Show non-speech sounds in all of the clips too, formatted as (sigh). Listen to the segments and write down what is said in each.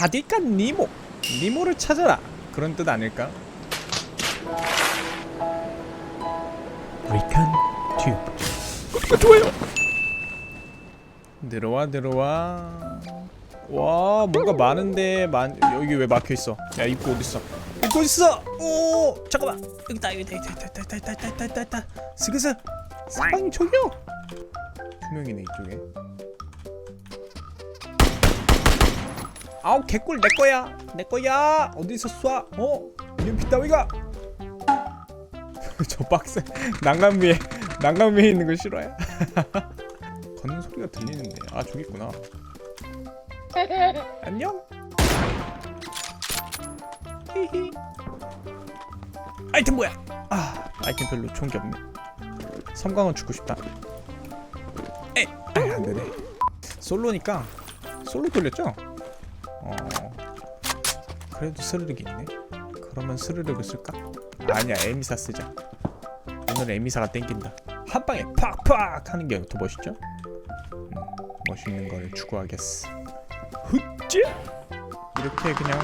가디칸 니모. 니모를 찾아라. 그런 뜻 아닐까? 리칸 튜브 구독과 좋아요? 들어와 들어와. 와 뭔가 많은데 만 여기 왜 막혀 있어? 야 입구 어디 있어? 입구 어디 있어? 오 잠깐만. 여기다 여기다 여기다 있다 있다 있다 있다 있다 스그스 사방이 저기요. 두 명이네 이쪽에 아우 개꿀 내 거야. 내 거야. 어디서 쏴 어? 이름피 따위가. (laughs) 저 박스 난간 위에 난간 위에 있는 거 싫어요 (laughs) 걷는 소리가 들리는데. 아 저기 있구나. (laughs) 안녕. 히히. 아이템 뭐야? 아 아이템 별로 좋은 게 없네. 섬광은 죽고 싶다. 에 아이 안되네. 솔로니까. 솔로 돌렸죠 어. 그래도 스르륵이 있네. 그러면 스르륵을 쓸까? 아니야 에미사 쓰자. 오늘 에미사가 땡긴다. 한 방에 팍팍 하는 게 더 멋있죠? 음, 멋있는 거를 추구하겠어. 훗지 이렇게 그냥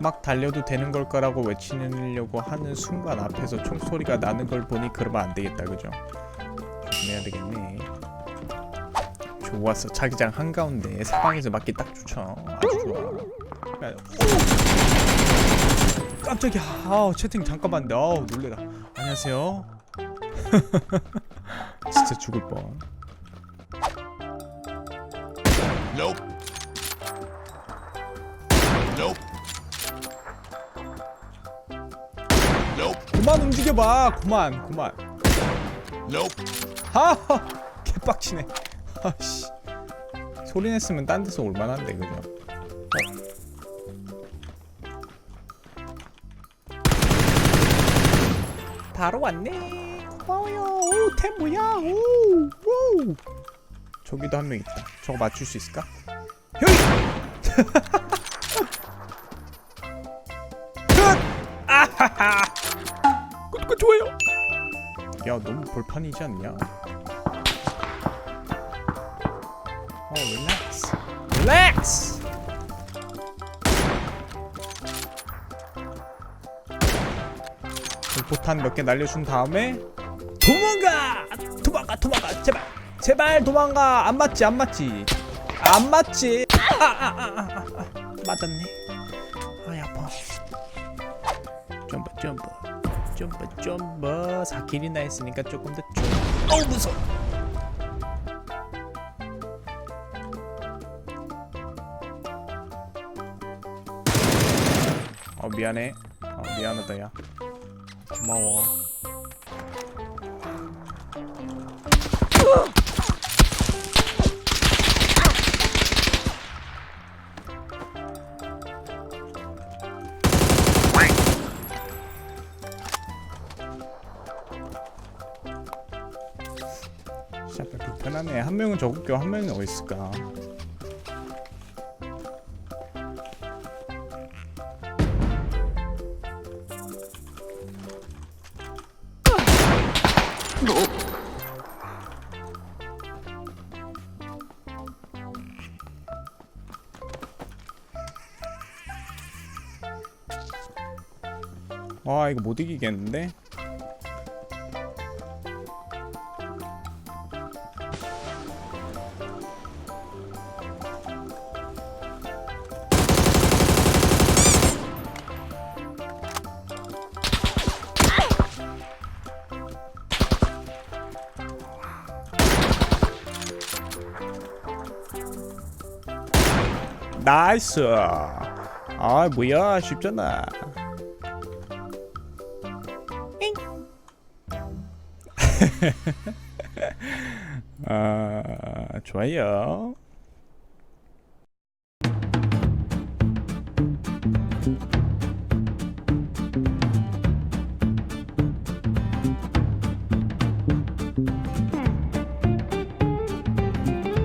막 달려도 되는 걸 거라고 외치려고 하는 순간 앞에서 총소리가 나는 걸 보니 그러면 안 되겠다 그죠? 조심해야 되겠네 좋았어. 자기장 한가운데 사방에서 맞기 딱 좋죠. 아주 좋아. 야, 오! 깜짝이야. 아우 채팅 잠깐 봤는데. 아우 놀래라. 안녕하세요. (laughs) 진짜 죽을 뻔. Nope. Nope. Nope. 그만 움직여봐. 그만 그만. Nope. 하. 개빡치네 아씨. 소리 냈으면 딴 데서 올만한데 그죠? 어. 바로 왔네. 고마워요 오템 뭐야? 오 오. 저기도 한 명 있다. 저거 맞출 수 있을까? 끝 아하하. 구독과 좋아요. 야 너무 볼판이지 않냐? 어 릴렉스 릴렉스 포탄 몇 개 날려준 다음에 도망가! 도망가 도망가. 제발. 제발 도망가. 안 맞지 안 맞지. 안 맞지. 아아아아 아, 아, 아, 아. 맞았네. 아이 아파. 점프 점프. 점프 점프. 4킬이나 했으니까 조금 더 좀. 어우 무서워 어 미안해. 어 미안하다 야. 고마워. 시작할 불편하네. 한 명은 저국교 한 명은 어디 있을까 와 이거 못 이기겠는데 나이스. 아 뭐야 쉽잖아. (laughs) 아 좋아요.